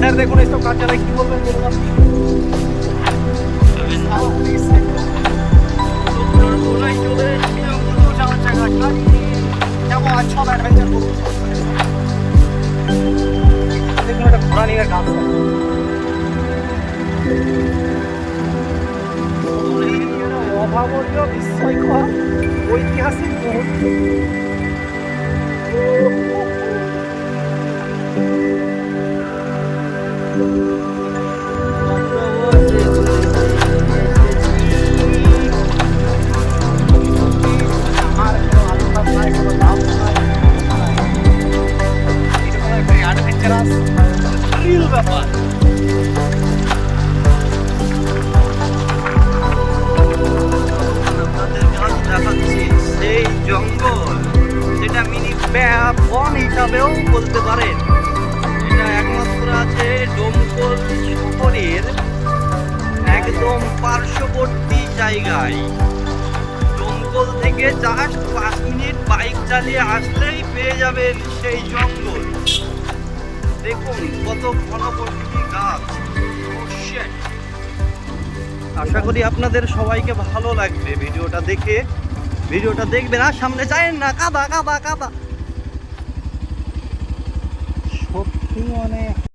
Sir দেখুন এইসব কাজ চালাই কি বলবেন দেখুন একটা ঘোড়া নিয়ে গাছ অভাবনীয় বিস্ময়কর ঐতিহাসিক মুহূর্ত। আমার কোনো সেই জঙ্গল যেটা মিনি বন হিসাবেও বলতে পারেন। এটা একমাত্র আছে ডোমকল শহরের একদম পার্শ্ববর্তী জায়গায়। ডোমকল থেকে জাস্ট পাঁচ মিনিট বাইক চালিয়ে আসলেই পেয়ে যাবেন সেই জঙ্গল। দেখুন কত ঘন প্রকৃতি গাছ। Oh, আশা করি আপনাদের সবাইকে ভালো লাগবে ভিডিওটা দেখে। ভিডিওটা দেখবে না সামনে যায় না কাদা কাদা কাদা। সত্যি মানে